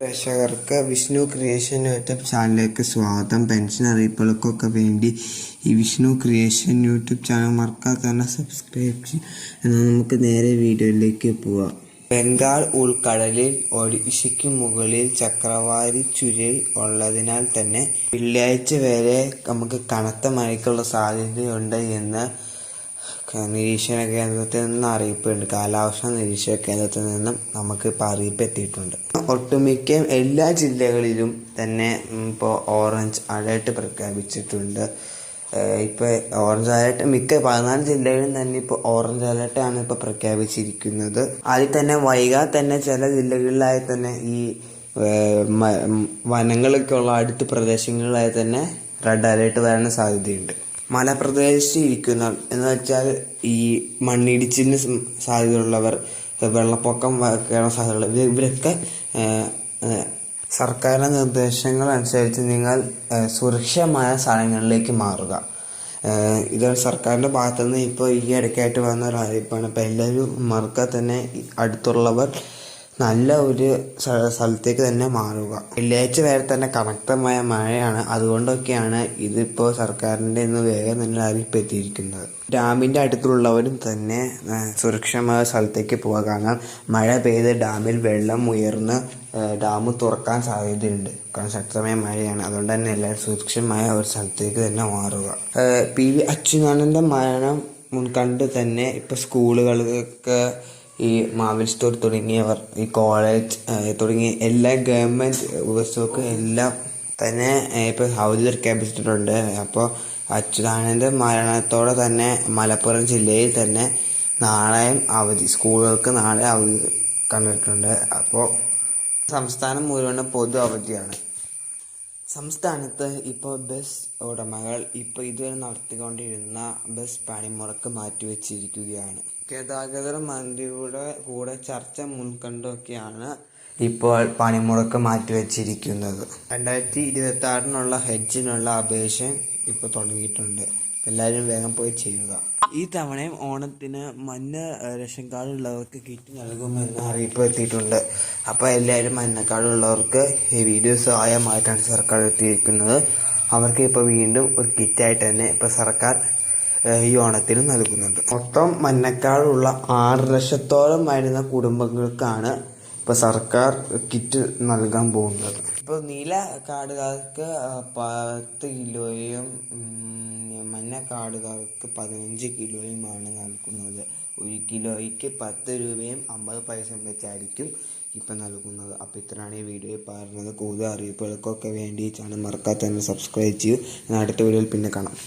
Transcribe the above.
പ്രേക്ഷകർക്ക് Vishnu creation YouTube ചാനലിലേക്ക് സ്വാഗതം. പെൻഷൻ അറിയിപ്പുകൾക്കൊക്കെ വേണ്ടി ഈ വിഷ്ണു ക്രിയേഷൻ യൂട്യൂബ് ചാനൽ മറക്കാതെ തന്നെ സബ്സ്ക്രൈബ് ചെയ്യും. എന്നാൽ നമുക്ക് നേരെ വീഡിയോയിലേക്ക് പോവാം. ബംഗാൾ ഉൾക്കടലിൽ ഒഡീഷയ്ക്ക് മുകളിൽ ചക്രവാരി ചുഴി ഉള്ളതിനാൽ തന്നെ വെള്ളിയാഴ്ച വരെ നമുക്ക് കനത്ത മഴയ്ക്കുള്ള സാധ്യതയുണ്ട് എന്ന് നിരീക്ഷണ കേന്ദ്രത്തിൽ നിന്ന് അറിയിപ്പുണ്ട്. കാലാവസ്ഥ നിരീക്ഷണ കേന്ദ്രത്തിൽ നിന്നും നമുക്ക് ഇപ്പോൾ അറിയിപ്പ് എത്തിയിട്ടുണ്ട് ഒട്ടുമിക്ക എല്ലാ ജില്ലകളിലും തന്നെ ഇപ്പോൾ ഓറഞ്ച് അലേർട്ട് പ്രഖ്യാപിച്ചിട്ടുണ്ട്. ഇപ്പോൾ ഓറഞ്ച് അലേർട്ട് മിക്ക പതിനാല് ജില്ലകളിലും തന്നെ ഇപ്പോൾ ഓറഞ്ച് അലേർട്ടാണ് ഇപ്പോൾ പ്രഖ്യാപിച്ചിരിക്കുന്നത്. അതിൽ തന്നെ വൈകാതെ തന്നെ ചില ജില്ലകളിലായി തന്നെ ഈ വനങ്ങളൊക്കെ ഉള്ള അടുത്ത പ്രദേശങ്ങളിലായി തന്നെ റെഡ് അലേർട്ട് വരാൻ സാധ്യതയുണ്ട്. മലപ്രദേശത്ത് ഇരിക്കുന്ന എന്ന് വെച്ചാൽ ഈ മണ്ണിടിച്ചിലിന് സം- സാധ്യതയുള്ളവർ വെള്ളപ്പൊക്കം വരാൻ സാധ്യതയുള്ളവർ ഇവരൊക്കെ ഏഹ്, നിർദ്ദേശങ്ങൾ അനുസരിച്ച് നിങ്ങൾ സുരക്ഷിതമായ സ്ഥലങ്ങളിലേക്ക് മാറുക. ഇത് സർക്കാരിന്റെ ഭാഗത്തുനിന്ന് ഇപ്പോൾ ഈ ഇടയ്ക്കായിട്ട് വന്ന ഒരു അറിയിപ്പാണ്. ഇപ്പോൾ എല്ലാവരും മറക്കാതെ തന്നെ അടുത്തുള്ളവർ നല്ല ഒരു സ്ഥലത്തേക്ക് തന്നെ മാറുക. വെള്ളിയാഴ്ച വരെ തന്നെ കണക്തമായ മഴയാണ്. അതുകൊണ്ടൊക്കെയാണ് ഇതിപ്പോൾ സർക്കാരിന്റെ ഇന്ന് വേഗം തന്നെ അറിയിപ്പ് എത്തിയിരിക്കുന്നത്. ഡാമിന്റെ അടുത്തുള്ളവരും തന്നെ സുരക്ഷിതമായ സ്ഥലത്തേക്ക് പോവുക. കാരണം മഴ പെയ്ത് ഡാമിൽ വെള്ളം ഉയർന്ന് ഡാം തുറക്കാൻ സാധ്യതയുണ്ട്. കാരണം ശക്തമായ മഴയാണ്. അതുകൊണ്ട് തന്നെ എല്ലാവരും സുരക്ഷിതമായ ഒരു സ്ഥലത്തേക്ക് തന്നെ മാറുക. പി വി അച്യുതാനന്ദ മരണം മുൻകണ്ട് തന്നെ ഇപ്പോൾ സ്കൂളുകൾക്ക് ഈ മാവിൽ സ്റ്റോർ തുടങ്ങിയവർ ഈ കോളേജ് തുടങ്ങിയ എല്ലാ ഗവൺമെന്റ് ബസ്സുകൾക്ക് എല്ലാം തന്നെ ഇപ്പോൾ ഹൗസ് പ്രഖ്യാപിച്ചിട്ടുണ്ട് അപ്പോൾ അച്യുതാനന്ദ മരണത്തോടെ തന്നെ മലപ്പുറം ജില്ലയിൽ തന്നെ നാളെയും അവധി സ്കൂളുകൾക്ക് നാളെ അവധി കണ്ടിട്ടുണ്ട്. അപ്പോൾ സംസ്ഥാനം മുഴുവൻ പൊതു അവധിയാണ്. സംസ്ഥാനത്ത് ഇപ്പോൾ ബസ് ഉടമകൾ ഇപ്പോൾ ഇതുവരെ നടത്തിക്കൊണ്ടിരുന്ന ബസ് പണിമുറക്ക് മാറ്റിവെച്ചിരിക്കുകയാണ്. ഗതാഗത മന്ത്രിയുടെ കൂടെ ചർച്ച മുൻകണ്ടൊക്കെയാണ് ഇപ്പോൾ പണിമുടക്ക് മാറ്റിവെച്ചിരിക്കുന്നത്. രണ്ടായിരത്തി ഇരുപത്തി ആറിനുള്ള ഹെഡ്ജിനുള്ള അപേക്ഷ ഇപ്പോൾ തുടങ്ങിയിട്ടുണ്ട്. എല്ലാവരും വേഗം പോയി ചെയ്യുക. ഈ തവണയും ഓണത്തിന് മഞ്ഞ റേഷൻ കാർഡ് ഉള്ളവർക്ക് കിറ്റ് നൽകുമെന്ന് അറിയിപ്പ് എത്തിയിട്ടുണ്ട്. അപ്പോൾ എല്ലാവരും മഞ്ഞ കാർഡ് ഉള്ളവർക്ക് ഈ വീഡിയോ സഹായമായിട്ടാണ് സർക്കാർ എത്തിയിരിക്കുന്നത്. അവർക്ക് ഇപ്പോൾ വീണ്ടും ഒരു കിറ്റായിട്ട് തന്നെ ഇപ്പോൾ സർക്കാർ ഈ ഓണത്തിന് നൽകുന്നുണ്ട്. മൊത്തം മഞ്ഞക്കാടുള്ള ആറ് ലക്ഷത്തോളം വരുന്ന കുടുംബങ്ങൾക്കാണ് ഇപ്പോൾ സർക്കാർ കിറ്റ് നൽകാൻ പോകുന്നത്. ഇപ്പോൾ നീല കാർഡുകാർക്ക് പത്ത് കിലോയും മഞ്ഞ കാർഡുകാർക്ക് പതിനഞ്ച് കിലോയുമാണ് നൽകുന്നത്. ഒരു കിലോയ്ക്ക് പത്ത് രൂപയും അമ്പത് പൈസയും വെച്ചായിരിക്കും ഇപ്പം നൽകുന്നത്. അപ്പോൾ ഇത്രയാണ് ഈ വീഡിയോയിൽ പറഞ്ഞത്. കൂടുതൽ അറിയിപ്പുകൾക്കൊക്കെ വേണ്ടി ചാനൽ മറക്കാതെ തന്നെ സബ്സ്ക്രൈബ് ചെയ്യൂ. അടുത്ത വീഡിയോയിൽ പിന്നെ കാണാം.